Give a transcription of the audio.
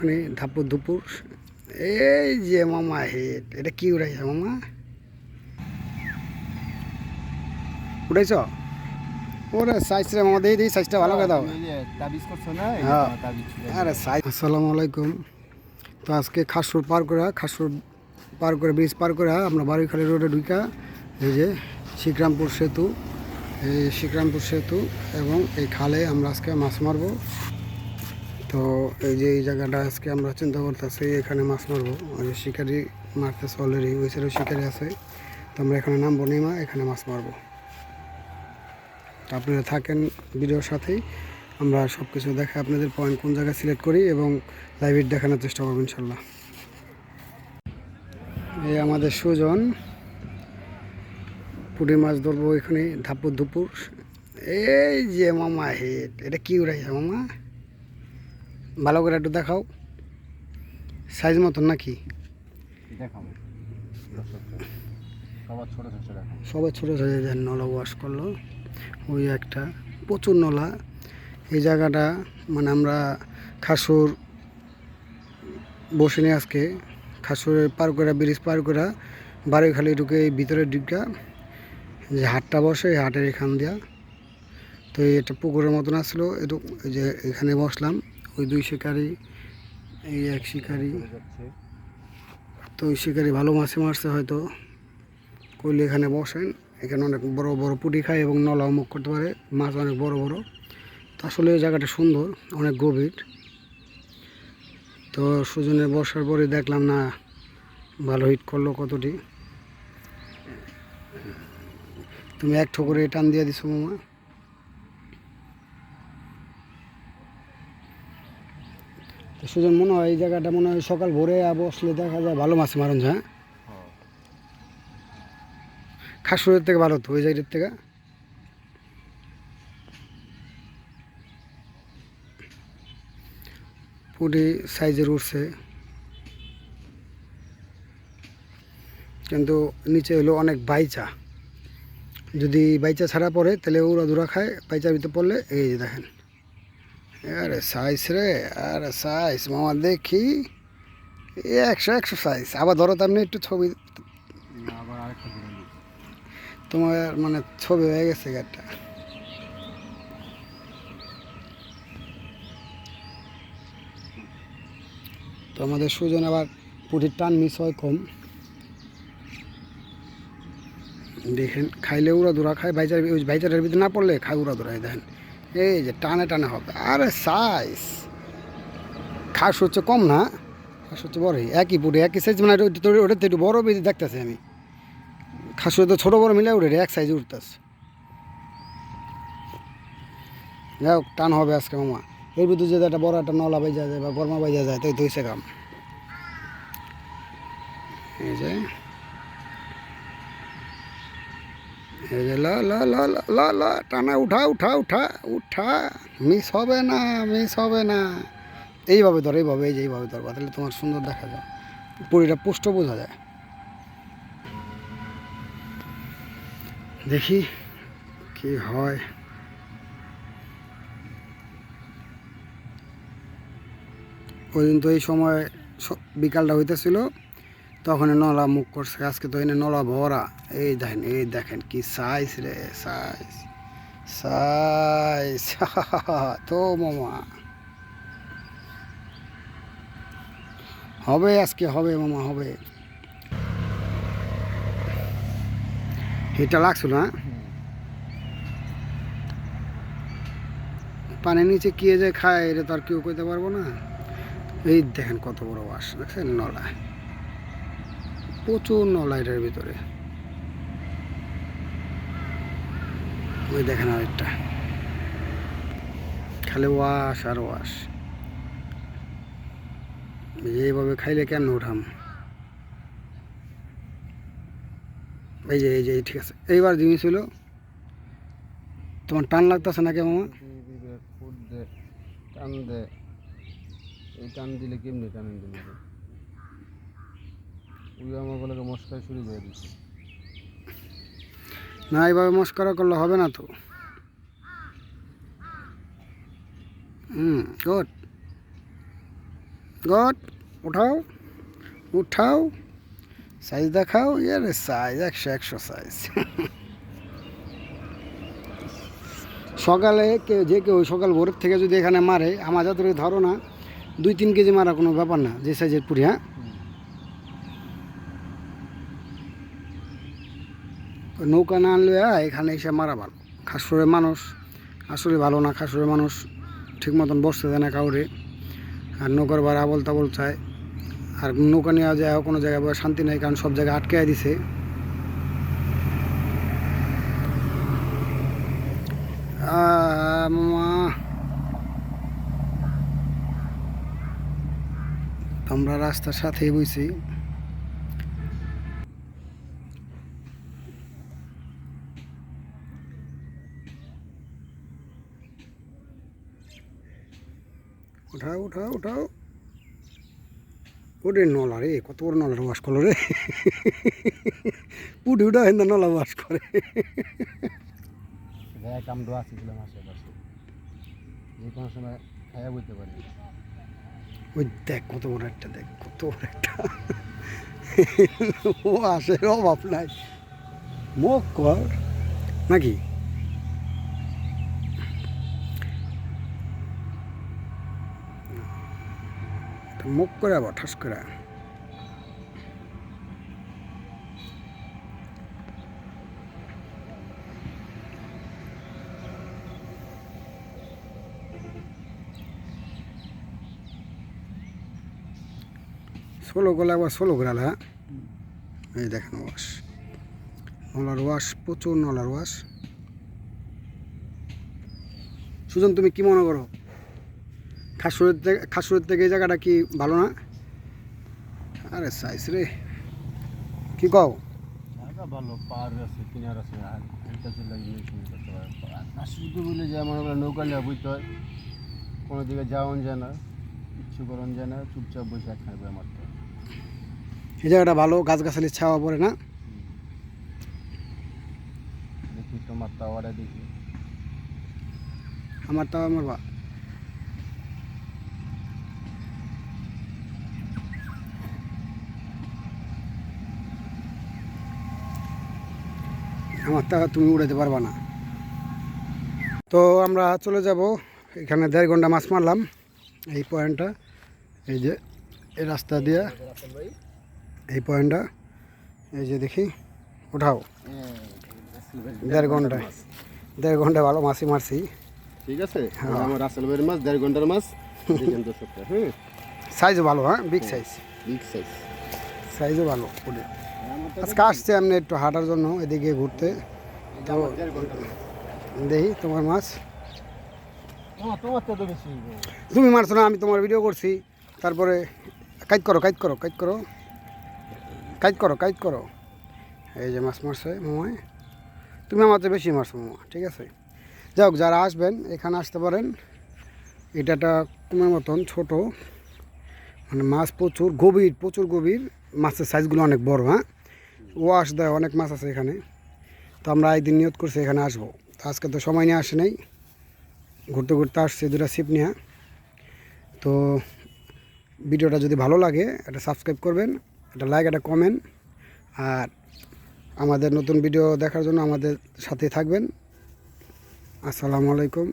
এখানে ধাপুর ধুপুর এই যে মামা হেড এটা কি উড়াইছে মামা? উড়াইছ? ওরে সাইজটা মামা দিয়ে দিই সাইজটা ভালো করে দাও। হ্যাঁ। আরে সাইজ আসসালামু আলাইকুম। তো আজকে খাসুর পার করে খাসুর পার করে ব্রিজ পার করে আমরা বাড়িখালি রোডে ঢুকা এই যে শিকরামপুর সেতু এই শিকরামপুর সেতু এবং এই খালে আমরা আজকে মাছ মারবো। তো এই যে এই জায়গাটা আজকে আমরা চিন্তা করতেছি, এখানে মাছ মারবো। ওই যে শিকারি মারতেছে অলরেডি ওই সাইডে শিকারি আছে। তো আমরা এখানে নামবো, নেমা এখানে মাছ মারবো। আপনারা থাকেন ভিডিওর সাথেই। আমরা সব কিছু দেখে আপনাদের পয়েন্ট কোন জায়গায় সিলেক্ট করি এবং লাইভের দেখানোর চেষ্টা করব ইনশাল্লাহ। এই আমাদের সুজন, পুঁটি মাছ ধরবো এখানে ধাপুর ধুপুর এই যে মামা হেড এটা কি উড়াইছে মামা? ভালো করে একটু দেখাও। সাইজ মতন নাকি? সবাই ছোটো ছোটো যে নলা ওয়াশ করল। ওই একটা প্রচুর নলা। এই জায়গাটা মানে আমরা খাসুর বসিনি আজকে। খাসুরের পার করা ব্রিজ পার করা বাড়ি খালি ঢুকে এই ভিতরের দিকটা যে হাটটা বসে এই হাটের এখান দিয়া। তো এটা পুকুরের মতন আসলো একটু এই যে এখানে বসলাম। ওই দুই শিকারি, এই এক শিকারি। তো ওই শিকারি ভালো মাছে মারছে হয়তো। কইলে এখানে বসেন, এখানে অনেক বড় বড় পুটি খায় এবং নলাও মুখ করতে পারে, মাছ অনেক বড় বড়। তো আসলে এই জায়গাটা সুন্দর, অনেক গভীর। তো সুজনের বসার পরে দেখলাম, না, ভালো হিট করল কতটি। তুমি এক ঠোকরে টান দিয়ে দিছো, মামা। তো সুজন মনে হয় এই জায়গাটা মনে হয় সকাল ভোরে বসলে দেখা যায় ভালো মাছ মারন হ্যাঁ। খাসুরের থেকে ভালো তো, ওই জায়গার থেকে? পুরি সাইজের উঠছে। কিন্তু নিচে হলো অনেক বাইচা। যদি বাইচা ছাড়া পড়ে, তাহলে ওরা দূরা খায়, বাইচার ভিতরে পড়লে, এই দেখেন। আরে সাইজ রে আরে সাইজ মামা দেখি। একশো একশো সাইজ আবার ধরো তার একটু ছবি তোমার মানে ছবি হয়ে গেছে গাড়িটা। তো আমাদের সুজন আবার পুটির টান মিস হয় কম। দেখেন খাইলে উড়া দুরা খায় বাইচার ওই বাইচারের ভিতরে না পড়লে খায় উড়া দুরাই দেখেন। এই যে টানে টানে হবে। আরে সাইজ খাস হচ্ছে কম না? খাস হচ্ছে বড়ই। একই পুটি একই সাইজ মানে ওটা তো- ওটা একটু বড় বেশি দেখতেছি আমি। খাস তো ছোটো বড় মিলে উঠে এক সাইজে উঠতেছে। যাই হোক, টান হবে আজকে মামা। এর ভিতরে যদি একটা বড় একটা নলা বাইজা যায় বা বর্মা বাইজা যায়, তাই তো হইছে কাম। এই যে। ল ল ল ল ল টানা উঠা উঠা উঠা উঠা। মিস হবে না, মিস হবে না। এইভাবে ধর, এইভাবে, এই যে এইভাবে ধর তাহলে তোমার সুন্দর দেখা যায়। পুরীটা পুষ্ট বোঝা যায়। দেখি কি হয়। ওই দিন তো এই সময় বিকালটা হইতেছিল। তখন নলা মুখ করছে, আজকে তো এনে নলা ভরা। এই দেখেন এই দেখেন কি সাইজ রে সাইজ সাইজ তো মামা। হবে আজকে, হবে মামা, হবে। এটা লাগছিল না পানির নিচে কে যে খায়, এটা তো আর কেউ কইতে পারব না। এই দেখেন কত বড় বাস, দেখছেন নলা। প্রচুর নলা এটার ভিতরে। ওই দেখেন আরেকটা। খালি ওয়াশ আর ওয়াশ। এই এইভাবে খাইলে কেমন উঠাম? এই যে এই যে ঠিক আছে। এইবার জিনিস হলো, তোমার টান লাগতেছে নাকি মামা? টান দে। এই টান দিলে কেমনি টানেন দিন না এইভাবে মস্করা করলে হবে না তো। হুম, গুড। গড, উঠাও উঠাও সাইজ দেখাও, ইয়ার সাইজ একশো একশো সাইজ সকালে কেউ যে কেউ সকাল ভোরের থেকে যদি এখানে মারে, আমার যত ধারণা, দুই তিন কেজি মারা কোনো ব্যাপার না, যে সাইজের পুরি হ্যাঁ? নৌকা না আনলে এখানে এসে মারা ভালো। খাসুরের মানুষ, আসলে ভালো না খাসুরের মানুষ, ঠিক মতন বসতে দেয় না কাউরে। আর নৌকার বার আবল তাবল চায়। আর নৌকা নেওয়া যায় কোনো জায়গায় শান্তি নেই, কারণ সব জায়গায় আটকে দিছে। আমরা রাস্তার সাথেই বইছি। উঠাও উঠাও উঠাও। ওরে নলা রে কত বড় নলার বাস করল রে। উঠা হয় না নলা বাস করে। গায়ে কামড়ো আসছিলাম আশেপাশে যে কোনো সময় খাইয়া বলতে পারি। ওই দেখ কত বড় একটা দেখ কত বড় একটা। ও আসে অভাব নাই। মুখ কর। নাকি তা মুখ করে আবার, ঠাস করে। ষোলো গলা আবার ষোলো গলা হ্যাঁ এই দেখেন ওয়াশ। নলার ওয়াশ, প্রচুর নলার ওয়াশ। সুজন, তুমি কি মনে করো? খাসুরের থেকে খাসুরের থেকে এই জায়গাটা কি ভালো না? আরে সাইজ রে। কি কও? জায়গা ভালো পার আছে কিনার আছে আর এটা চলে গিয়ে করতে পারে আর বলে যে আমার আমরা নৌকা নিয়ে বুঝতে হয়। কোনো দিকে যাওয়ান যায় না কিচ্ছু করন যায় না চুপচাপ বসে মারতে হয়। এই জায়গাটা ভালো ছাওয়া পড়ে না? দেখি তোমার টাওয়ারে দেখি। আমার তাও আমার বা আমার টাকা তুমি উড়াতে পারবা না। তো আমরা চলে যাব এখানে দেড় ঘণ্টা মাছ মারলাম এই পয়েন্টটা এই যে এই রাস্তা দিয়ে এই পয়েন্টটা এই যে দেখি উঠাও। দেড় ঘন্টায় দেড় ঘণ্টা ভালো মাছই মারছি। ঠিক আছে? হ্যাঁ। আমার রাসেল ভাইয়ের মাছ দেড় ঘণ্টার মাছ দেখেন হ্যাঁ? সাইজও ভালো হ্যাঁ? বিগ সাইজ বিগ সাইজ সাইজও ভালো ওদের আজকে আসছে এমনি একটু হাঁটার জন্য এদিকে ঘুরতে। তো দেখি তোমার মাছ। তোমার তোমার তুমি মারছো না আমি তোমার ভিডিও করছি। তারপরে কাইট করো কাইট করো কাইট করো। কাইট করো কাইট করো। এই যে মাছ মারছে মামায়। তুমি আমার বেশি মারছো মামা ঠিক আছে? যাই হোক যারা আসবেন এখানে আসতে পারেন। এটা একটা কুমের মতন ছোট। মানে মাছ প্রচুর গভীর প্রচুর গভীর। মাছের সাইজগুলো অনেক বড় হ্যাঁ? ওয়াশ দেয়, অনেক মাছ আছে এখানে। তো আমরা একদিন নিয়ত করছি, এখানে আসব। তো আজকে তো সময় নিয়ে আসে নাই। ঘুরতে ঘুরতে আসছে দুটা সিপ নিয়ে। তো ভিডিওটা যদি ভালো লাগে এটা সাবস্ক্রাইব করবেন, একটা লাইক একটা কমেন্ট আর আমাদের নতুন ভিডিও দেখার জন্য আমাদের সাথে থাকবেন। আসসালামু আলাইকুম।